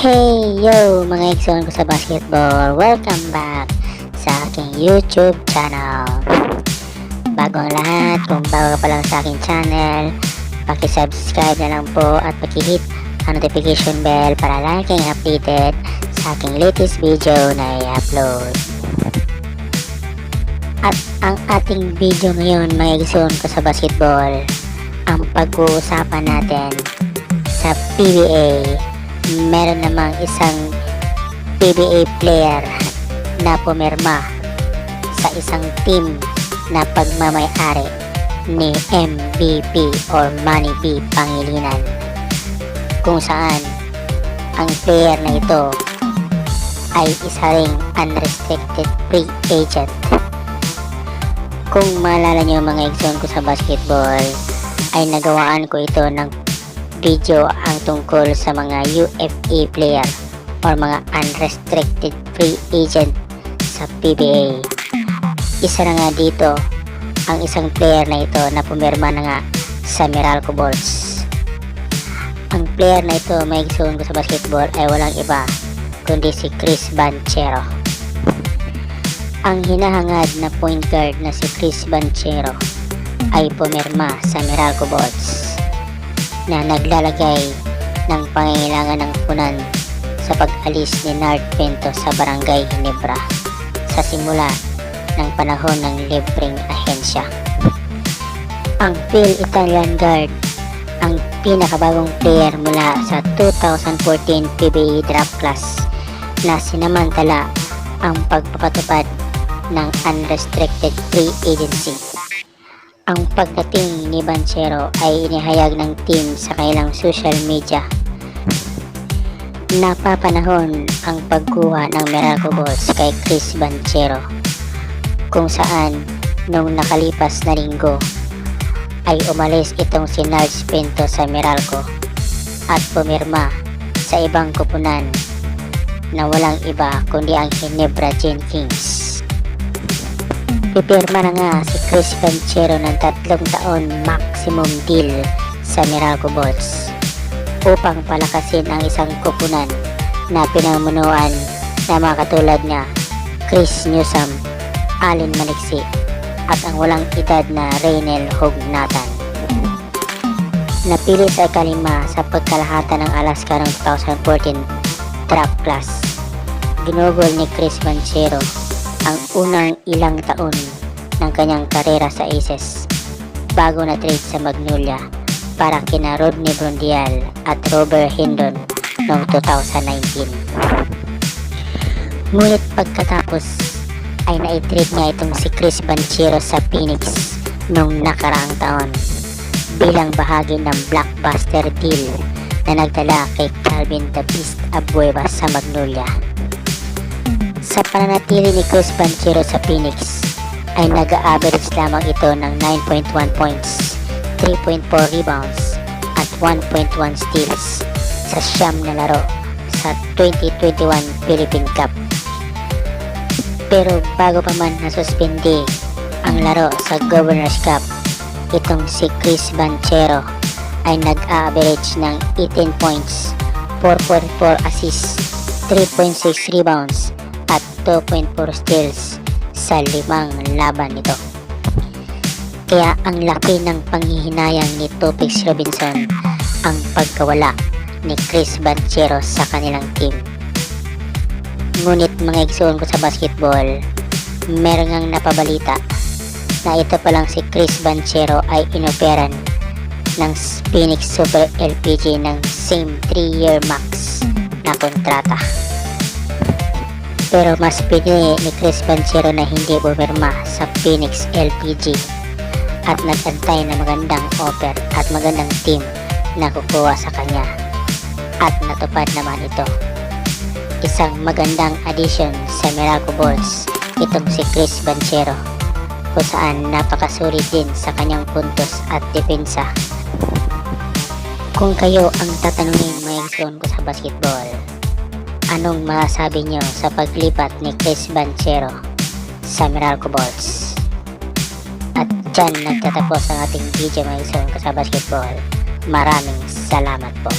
Hey yo mga Exxon ko sa basketball, welcome back sa aking YouTube channel. Bago ang lahat, kung bago pa lang sa aking channel, paki-subscribe na lang po at paki-hit ang notification bell para lagi kayong updated sa aking latest video na i-upload. At ang ating video ngayon mga Exxon ko sa basketball, ang pag-uusapan natin sa PBA meron namang isang PBA player na pumirma sa isang team na pagmamayari ni MVP or Manny B. Pangilinan kung saan ang player na ito ay isa ring unrestricted free agent kung maalala nyo mga exon ko sa basketball ay nagawaan ko ito ng video ang tungkol sa mga UFA player or mga unrestricted free agent sa PBA. Isa na nga dito ang isang player na ito na pumirma na nga sa Meralco Bulls. Ang player na ito may ko sa basketball ay walang iba kundi si Chris Banchero. Ang hinahangad na point guard na si Chris Banchero ay pumirma sa Meralco Bulls na naglalagay ng pangailangan ng punan sa pag-alis ni Nard Pinto sa Barangay Ginebra sa simula ng panahon ng libreng ahensya. Ang Phil Italian Guard ang pinakabagong player mula sa 2014 PBA draft class na sinamantala ang pagpapatupad ng unrestricted free agency ang pagdating ni Banchero ay inihayag ng team sa kanilang social media. Napapanahon ang pagkuha ng Meralco Balls kay Chris Banchero kung saan nung nakalipas na linggo ay umalis itong si Nards Pinto sa Meralco at pumirma sa ibang kupunan na walang iba kundi ang Ginebra Jenkins. Pipirma na nga si Chris Banchero ng tatlong taon maximum deal sa Miracle Balls upang palakasin ang isang kupunan na pinamunuan na mga katulad niya Chris Newsom, Allen Maniksi at ang walang edad na Reynel Hognatan. Napili sa ikalima sa pagkalahatan ng Alaska noong 2014 draft class. Ginugol ni Chris Banchero ang unang ilang taon ng kanyang karera sa Aces bago na trade sa Magnolia para kina Rodney Brundial at Robert Hindon noong 2019. Ngunit pagkatapos ay naitrade niya itong si Chris Banchero sa Phoenix noong nakaraang taon bilang bahagi ng blockbuster deal na nagdala kay Calvin the Beast Abueva sa Magnolia. Sa pananatili ni Cruz Banchero sa Phoenix, ay nag-average lamang ito ng 9.1 points, 3.4 rebounds, at 1.1 steals sa siyam na laro sa 2021 Philippine Cup. Pero bago pa man nasuspindi ang laro sa Governor's Cup, itong si Chris Banchero ay nag-average ng 18 points, 4.4 assists, 3.6 rebounds, at 2.4 steals sa limang laban nito. Kaya ang laki ng panghihinayang ni Topix Robinson ang pagkawala ni Chris Banchero sa kanilang team. Ngunit mga igsoon ko sa basketball, meron ngang napabalita na ito pa lang si Chris Banchero ay inoperan ng Phoenix Super LPG ng same 3-year max na kontrata. Pero mas pinili ni Chris Banchero na hindi bumirma sa Phoenix LPG at nagantay na magandang offer at magandang team na kukuha sa kanya. At natupad naman ito. Isang magandang addition sa Miracle Balls itong si Chris Banchero kung saan napakasulit din sa kanyang puntos at depensa. Kung kayo ang tatanungin mga ko sa basketball, Anong masasabi nyo sa paglipat ni Chris Banchero sa Meralco Balls? At dyan nagtatapos ang ating video mga sa basketball. Maraming salamat po.